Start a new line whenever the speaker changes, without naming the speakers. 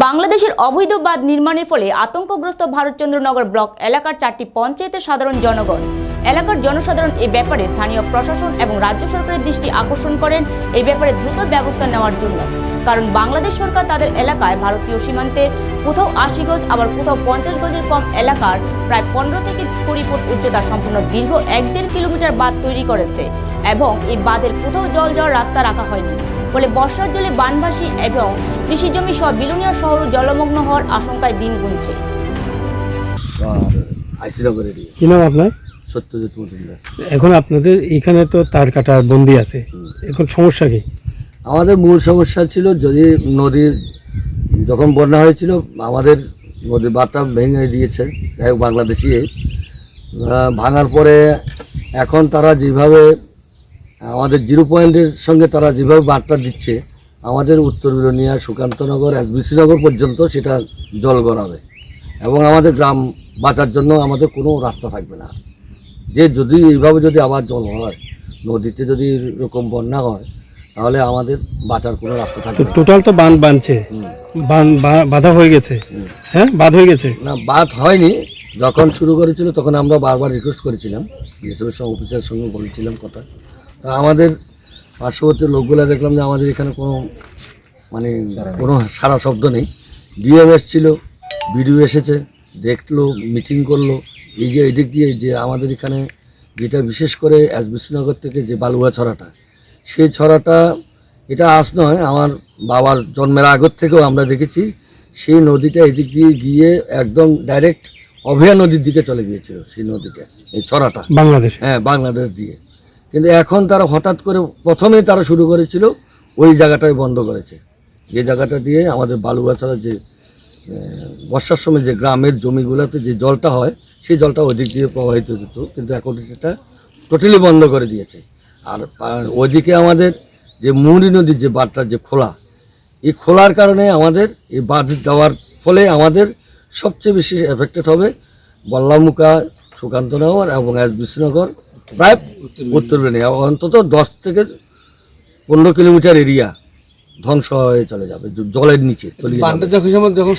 বাংলাদেশের অবৈধ বাঁধ নির্মাণের ফলে আতঙ্কগ্রস্ত ভারতচন্দ্রনগর ব্লক এলাকার চারটি পঞ্চায়েতের সাধারণ জনগণ এলাকার জনসাধারণ এই ব্যাপারে স্থানীয় প্রশাসন এবং রাজ্য সরকারের দৃষ্টি আকর্ষণ করেন এই ব্যাপারে দ্রুত ব্যবস্থা নেওয়ার জন্য। কারণ বাংলাদেশ সরকার তাদের এলাকায় ভারতীয় সীমান্তে কোথাও আশি গজ আবার কোথাও পঞ্চাশ গজের কম এলাকার প্রায় পনেরো থেকে কুড়ি ফুট উচ্চতা সম্পূর্ণ দীর্ঘ এক দেড় কিলোমিটার বাঁধ তৈরি করেছে এবং এই বাঁধের কোথাও জল যাওয়ার রাস্তা রাখা হয়নি। ফলে বর্ষার জলে বানবাসী এবং কৃষিজমি সহ বিলুনিয়া শহর জলমগ্ন হওয়ার আশঙ্কায় দিন গুনছে।
কি নাম আপনার?
সত্যজিৎ মজুমদার।
এখন আপনাদের এখানে তো তার কাটার বন্দি আছে। এখন সমস্যা কি?
আমাদের মূল সমস্যা ছিল যদি নদীর যখন বন্যা হয়েছিল আমাদের নদী বাঁধটা ভেঙে দিয়েছে যাই হোক বাংলাদেশি। ভাঙার পরে এখন তারা যেভাবে আমাদের জিরো পয়েন্টের সঙ্গে তারা যেভাবে বার্তা দিচ্ছে আমাদের উত্তর বিরোনিয়া সুকান্তনগর নগর পর্যন্ত সেটা জল গড়াবে। এবং আমাদের গ্রাম বাঁচার জন্য আমাদের কোনো রাস্তা থাকবে না। যে যদি এইভাবে যদি আবার জল হয় নদীতে যদি এরকম বন্যা হয় তাহলে আমাদের বাঁচার কোনো রাস্তা থাকবে
টোটাল তো বান বানছে
হুম।
বান বা- বাধা হয়ে গেছে। হ্যাঁ বাদ হয়ে গেছে?
না বাদ হয়নি। যখন শুরু করেছিল তখন আমরা বারবার রিকোয়েস্ট করেছিলাম। ডিএসএফের সঙ্গে অফিসের সঙ্গে বলেছিলাম কথা। তা আমাদের পার্শ্ববর্তী লোকগুলো দেখলাম যে আমাদের এখানে কোনো মানে কোনো সারা শব্দ নেই। ডিএম এসেছিল বিডিও এসেছে দেখল মিটিং করল। এই যে এদিক দিয়ে যে আমাদের এখানে যেটা বিশেষ করে এসবিসনগর থেকে যে বালুয়া ছড়াটা সেই ছড়াটা এটা আজ নয় আমার বাবার জন্মের আগর থেকেও আমরা দেখেছি সেই নদীটা এদিক দিয়ে গিয়ে একদম ডাইরেক্ট অভয়া নদীর দিকে চলে গিয়েছিল সেই নদীটা এই ছড়াটা।
বাংলাদেশ।
হ্যাঁ বাংলাদেশ দিয়ে। কিন্তু এখন তারা হঠাৎ করে প্রথমে তারা শুরু করেছিল ওই জায়গাটাই বন্ধ করেছে। যে জায়গাটা দিয়ে আমাদের বালুয়া বালুগাছড়া যে বর্ষার সময় যে গ্রামের জমিগুলোতে যে জলটা হয় সেই জলটা ওদিক দিয়ে প্রবাহিত হতো কিন্তু এখন সেটা টোটালি বন্ধ করে দিয়েছে। আর ওইদিকে আমাদের যে মুড়ি নদীর যে বাঁধটা যে খোলা এই খোলার কারণে আমাদের এই বাঁধ দেওয়ার ফলে আমাদের সবচেয়ে বেশি এফেক্টেড হবে বল্লামুকা সুকান্তনগর এবং এস বিশ্বনগর প্রায় উত্তর বেনিয়া অন্তত দশ থেকে পনেরো কিলোমিটার এরিয়া ধ্বংস হয়ে চলে যাবে জলের নিচে তলিয়ে
যখন সময় যখন